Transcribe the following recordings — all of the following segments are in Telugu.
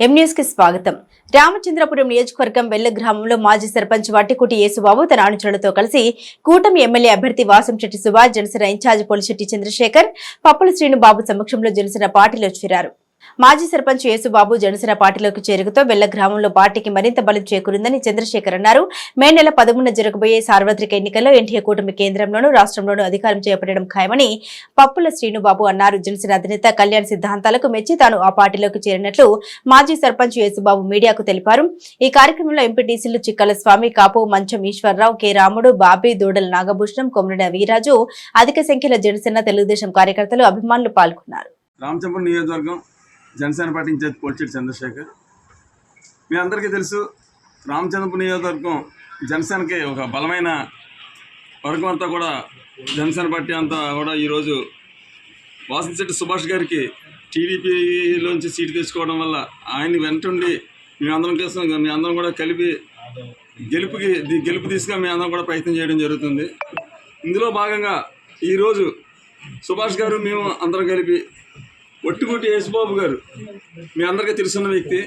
ఎంన్యూస్కి కి స్వాగతం. రామచంద్రపురం నియోజకవర్గం వెల్ల గ్రామంలో మాజీ సర్పంచ్ వట్టికుటి యేసుబాబు తన అనుచరులతో కలిసి కూటమి ఎమ్మెల్యే అభ్యర్థి వాసంశెట్టి సుభాష్ జనసేన ఇన్ఛార్జ్ పోలిశెట్టి చంద్రశేఖర్ పప్పుల శ్రీనుబాబు సమక్షంలో జనసేన పార్టీలో చేరారు. మాజీ సర్పంచ్ యేసుబాబు జనసేన పార్టీలోకి చేరుకుతో వెళ్ళ గ్రామంలో పార్టీకి మరింత బలం చేకూరిందని చంద్రశేఖర్ అన్నారు. మే నెల పదమూడున జరగబోయే సార్వత్రిక ఎన్నికల్లో ఎన్టీఏ కూటమి కేంద్రంలోనూ రాష్ట్రంలోనూ అధికారం చేపట్టడం ఖాయమని పప్పుల శ్రీనుబాబు అన్నారు. జనసేన అధినేత కళ్యాణ్ సిద్ధాంతాలకు మెచ్చి తాను ఆ పార్టీలోకి చేరినట్లు మాజీ సర్పంచ్ యేసుబాబు మీడియాకు తెలిపారు. ఈ కార్యక్రమంలో ఎంపీటీసీలు చిక్కల స్వామి కాపు మంచం ఈశ్వరరావు కె రాముడు బాబీ దూడల నాగభూషణం కొమరిన వీరాజు అధిక సంఖ్యలో జనసేన తెలుగుదేశం కార్యకర్తలు అభిమానులు పాల్గొన్నారు. రామచంద్రపురం నియోజకవర్గం Janasena party in charge Polisetti Chandrasekhar. మీ అందరికీ తెలుసు రామచంద్రపురం నియోజకవర్గం జనసేనకి ఒక బలమైన వర్గం అంతా కూడా జనసేన పార్టీ అంతా కూడా ఈరోజు వాసంశెట్టి సుభాష్ గారికి టీడీపీలోంచి సీటు తెచ్చుకోవడం వల్ల ఆయన్ని వెంటుండి మేమందరం కోసం మీ అందరం కూడా కలిపి గెలుపుకి గెలుపు తీసుకుని మేము అందరం కూడా ప్రయత్నం చేయడం జరుగుతుంది. ఇందులో భాగంగా ఈరోజు సుభాష్ గారు మేము అందరం కలిపి ఒట్టుగుట్టి యేసుబాబు గారు. మీ అందరికీ తెలుసున్న వ్యక్తి.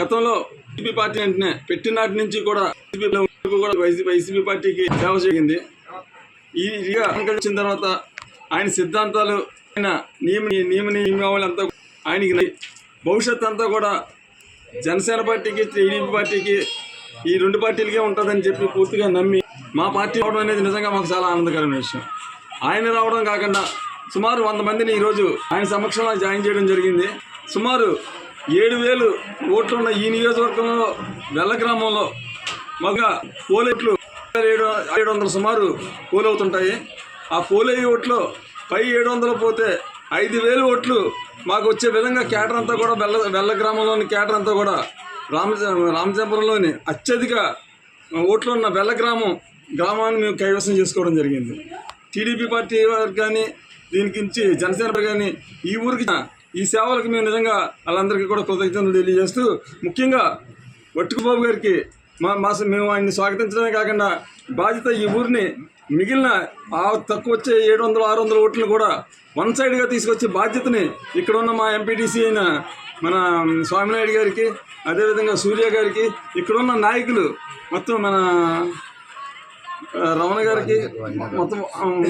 గతంలో వైసీపీ పార్టీ వెంటనే పెట్టినాటి నుంచి కూడా కూడా వైసీపీ వైసీపీ పార్టీకి సేవ చేసింది ఈ ఇదిగా వచ్చిన తర్వాత ఆయన సిద్ధాంతాలు ఆయన నియమ నియమ నియమావళి అంతా ఆయనకి భవిష్యత్ అంతా కూడా జనసేన పార్టీకి టీడీపీ పార్టీకి ఈ రెండు పార్టీలకే ఉంటుందని చెప్పి పూర్తిగా నమ్మి మా పార్టీ రావడం అనేది నిజంగా మాకు చాలా ఆనందకరమైన విషయం. ఆయన రావడం కాకుండా సుమారు వంద మందిని ఈరోజు ఆయన సమక్షంలో జాయిన్ చేయడం జరిగింది. సుమారు ఏడు వేలు ఓట్లున్న ఈ నియోజకవర్గంలో వెల్ల గ్రామంలో మగ పోలేట్లు ఏడు ఏడు వందల సుమారు పోలవుతుంటాయి ఆ పోలే ఓట్లు పై ఏడు వందలు పోతే ఐదు వేలు ఓట్లు మాకు వచ్చే విధంగా కేటర్ అంతా కూడా వెల్ల వెల్ల గ్రామంలోని కేటర్ అంతా కూడా రామ రామచంపురంలోని అత్యధిక ఓట్లు ఉన్న వెల్ల గ్రామం గ్రామాన్ని మేము కైవసం చేసుకోవడం జరిగింది. టీడీపీ పార్టీ వారికి కానీ దీనికి జనసేన కానీ ఈ ఊరికి ఈ సేవలకు మేము నిజంగా వాళ్ళందరికీ కూడా కృతజ్ఞతలు తెలియజేస్తూ ముఖ్యంగా వట్టుకుబాబు గారికి మా మా మేము ఆయన్ని స్వాగతించడమే కాకుండా బాధ్యత ఈ ఊరిని మిగిలిన ఆ తక్కువ వచ్చే ఏడు వందల ఆరు వందల ఓట్లను కూడా వన్ సైడ్గా తీసుకొచ్చే బాధ్యతని ఇక్కడ ఉన్న మా ఎంపీటీసీ అయిన మన స్వామినాయుడు గారికి అదేవిధంగా సూర్య గారికి ఇక్కడున్న నాయకులు మొత్తం మన రమణ గారికి మొత్తం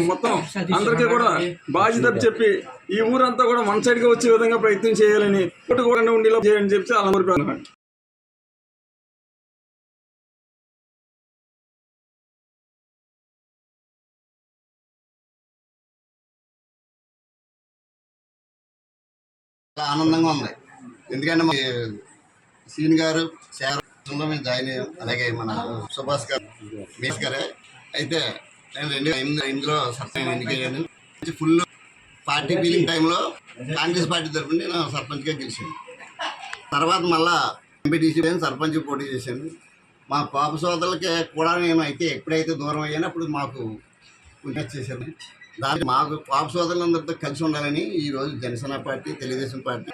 మొత్తం అందరికీ కూడా బాధ్యత చెప్పి ఈ ఊరంతా కూడా వన్ సైడ్గా వచ్చే విధంగా ప్రయత్నం చేయాలని ఒకటి కూడా ఉండేలా చేయని చెప్పి అలా కోరిపోయాను చాలా ఆనందంగా ఉంది. ఎందుకంటే మా సీన్ గారు శారలో మేము జాయిన్ అయ్యాం అలాగే మన సుభాష్ గారు మేష్ గారే అయితే నేను రెండు ఎనిమిది ఇందులో సర్పంచ్ ఎన్నికయ్యాను ఫుల్ పార్టీ ఫీలింగ్ టైంలో కాంగ్రెస్ పార్టీ తరఫున నేను సర్పంచ్గా గెలిచాను. తర్వాత మళ్ళా ఎంపీటీసీ సర్పంచ్ పోటీ చేశాను. మా పాప సోదరులకి కూడా నేను అయితే ఎప్పుడైతే దూరం అయ్యానో అప్పుడు మాకు పుణ్యం చేశాను దానికి మాకు పాప సోదరులందరితో కలిసి ఉండాలని ఈరోజు జనసేన పార్టీ తెలుగుదేశం పార్టీ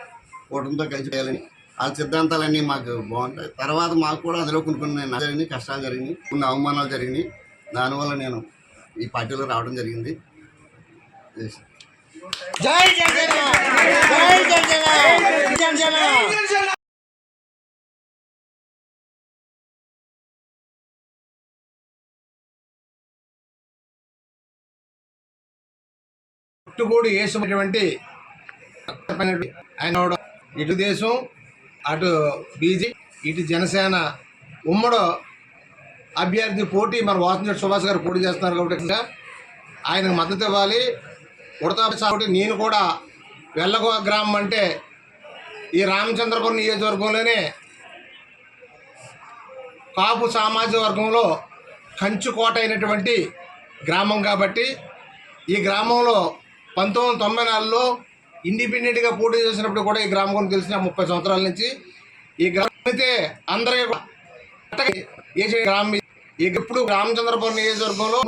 కూటమితో కలిసి చేయాలని వాళ్ళ సిద్ధాంతాలన్నీ మాకు బాగుంటాయి. తర్వాత మాకు కూడా అందులో కొన్ని కొన్ని నష్టాలు కష్టాలు జరిగినాయి. కొన్ని అవమానాలు జరిగినాయి. దానివల్ల నేను ఈ పార్టీలో రావడం జరిగింది. జై జనసేన! జై జనసేన! జనసేన! పుట్టుబోడు వేసినటువంటి ఆయన ఇటు దేశం అటు బీజీ ఇటు జనసేన ఉమ్మడు అభ్యర్థి పోటీ మన వాసంశెట్టి సుభాష్ గారు పోటీ చేస్తున్నారు కాబట్టి ఆయనకు మద్దతు ఇవ్వాలి. ఉడతా నేను కూడా వెళ్ళగో గ్రామం అంటే ఈ రామచంద్రపురం నియోజకవర్గంలోనే కాపు సామాజిక వర్గంలో కంచుకోట అయినటువంటి గ్రామం కాబట్టి ఈ గ్రామంలో పంతొమ్మిది వందల తొంభై నాలుగులో ఇండిపెండెంట్గా పోటీ చేసినప్పుడు కూడా ఈ గ్రామం గురించి తెలిసిన ముప్పై సంవత్సరాల నుంచి ఈ గ్రామం అయితే అందరికీ ఏ గ్రామం ఇప్పుడు రామచంద్రపురం నియోజకవర్గంలో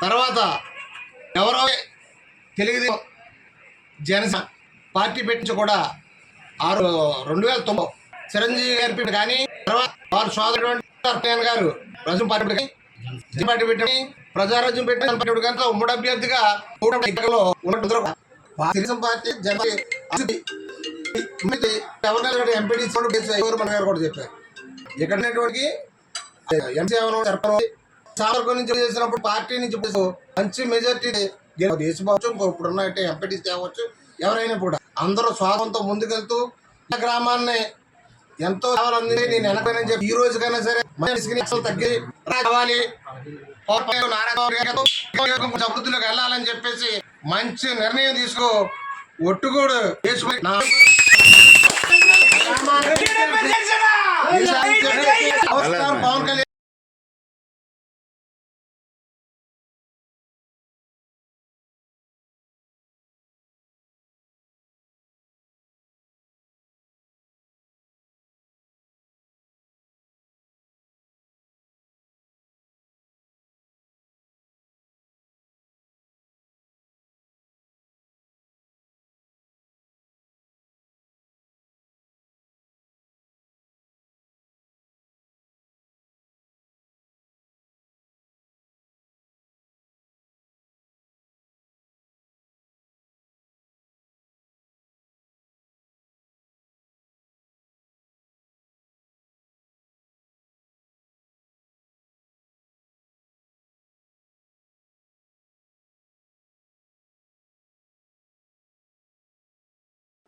తర్వాత ఎవరో తెలుగుదేశం జనసేన పార్టీ పెట్టించి కూడా ఆరు రెండు వేల తొమ్మిది చిరంజీవి గారి పెట్టి కానీ తర్వాత వారు సోదరుడు గారు రజం పార్టీ పెట్టి పార్టీ పెట్టి ప్రజారాజ్యం పెట్టి ఉమ్మడి అభ్యర్థిగా ఉన్నట్టు తెలుగుదేశం పార్టీ ఎంపీడీ గారు కూడా చెప్పారు. ఇక్కడ ఉన్నటువంటి సామర్గం నుంచి చేసినప్పుడు పార్టీ నుంచి మంచి మెజార్టీ దేశభావచ్చు ఇప్పుడున్న ఎంపీటీ కావచ్చు ఎవరైనా కూడా. అందరూ స్వాగంతో ముందుకెళ్తూ గ్రామాన్ని ఎంతో కావాలంది నేను వెనకపోయినని చెప్పి ఈ రోజుకైనా సరే అసలు తగ్గి రావాలి అభివృద్ధిలోకి వెళ్ళాలని చెప్పేసి మంచి నిర్ణయం తీసుకో. ఒట్టుకోడు వేసుకుని